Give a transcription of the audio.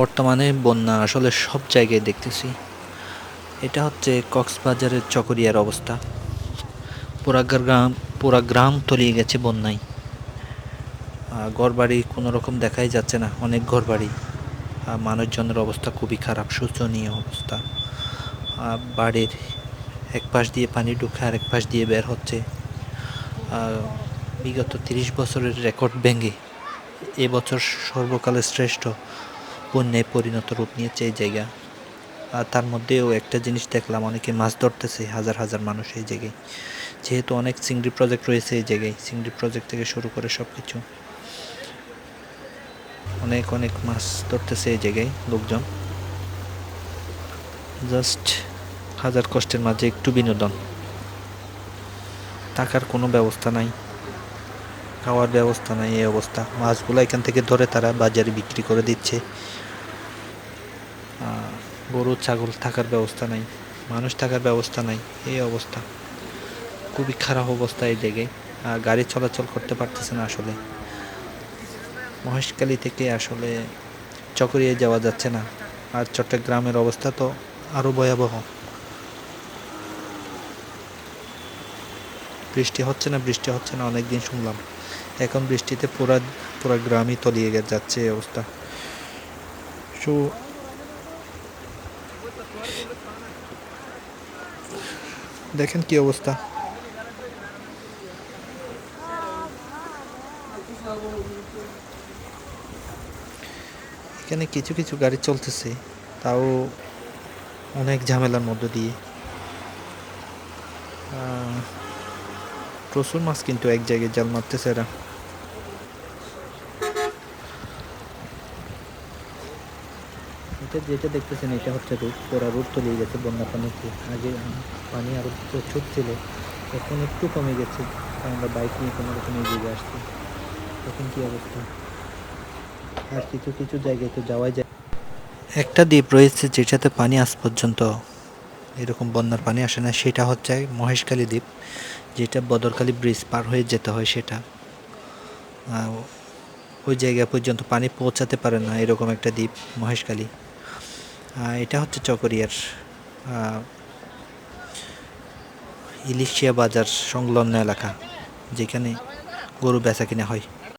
বর্তমানে বন্যা আসলে সব জায়গায় দেখতেছি। এটা হচ্ছে কক্সবাজারের চকরিয়ার অবস্থা। পুরা গ্রাম পুরা গ্রাম তলিয়ে গেছে বন্যায়। ঘরবাড়ি কোনো রকম দেখাই যাচ্ছে না, অনেক ঘরবাড়ি। মানুষজনের অবস্থা খুবই খারাপ, শোচনীয় অবস্থা। বাড়ির এক পাশ দিয়ে পানি ঢুকে আর এক পাশ দিয়ে বের হচ্ছে। বিগত তিরিশ বছরের রেকর্ড ভেঙে এবছর সর্বকালের শ্রেষ্ঠ। বন্যায় পরিণত রূপ নিয়েছে এই জায়গা। আর তার মধ্যেও একটা জিনিস দেখলাম, অনেকে মাছ ধরতেছে, হাজার হাজার মানুষ এই জায়গায়। যেহেতু অনেক চিংড়ি প্রজেক্ট রয়েছে এই জায়গায়, চিংড়ি প্রজেক্ট থেকে শুরু করে সব কিছু অনেক অনেক মাছ ধরতেছে এই জায়গায় লোকজন। জাস্ট হাজার কষ্টের মাঝে একটু বিনোদন। থাকার কোনো ব্যবস্থা নাই। খাওয়ার ব্যবস্থা নাই এই অবস্থা। মাছগুলো এখান থেকে ধরে তারা বাজারে বিক্রি করে দিচ্ছে। গরু ছাগল থাকার ব্যবস্থা নাই মানুষ থাকার ব্যবস্থা নাই এই অবস্থা। খুবই খারাপ অবস্থা এই জায়গায়। আহ, গাড়ি চলাচল করতে পারতেছে না আসলে। মহেশখালী থেকে আসলে চকরিয়ে যাওয়া যাচ্ছে না। আর চট্টগ্রামের অবস্থা তো আরও ভয়াবহ। বৃষ্টি হচ্ছে না, বৃষ্টি হচ্ছে না অনেক দিন শুনলাম। এখন বৃষ্টিতে পুরা পুরা গ্রামই তলিয়ে যাচ্ছে এই অবস্থা। সো দেখেন কি অবস্থা। এখানে কিছু কিছু গাড়ি চলতেছে, তাও অনেক ঝামেলার মধ্য দিয়ে। প্রচুর মাছ কিন্তু এক জায়গায় জাল মারতেছে এরা। এটা যেটা দেখতেছেন এটা হচ্ছে রূপ পুরা রূপ তলিয়ে গেছে বন্যা পানিতে। আগে পানি আরও প্রচুর ছিল এখন একটু কমে গেছে আমরা বাইক নিয়ে কোনো রকম এগিয়ে আসছি। এখন কী অবস্থা? আর কিছু কিছু জায়গায় তো যাওয়াই যায়। একটা দ্বীপ রয়েছে যেটাতে পানি আজ পর্যন্ত এরকম বন্যার পানি আসে না। সেটা হচ্ছে মহেশখালী দ্বীপ যেটা বদরখালী ব্রিজ পার হয়ে যেতে হয় সেটা। ওই জায়গা পর্যন্ত পানি পৌঁছাতে পারে না এরকম একটা দ্বীপ মহেশখালী। আহ, এটা হচ্ছে চকরিয়ার ইলিশিয়া বাজার সংলগ্ন এলাকা যেখানে গরু বেচা কিনা হয়।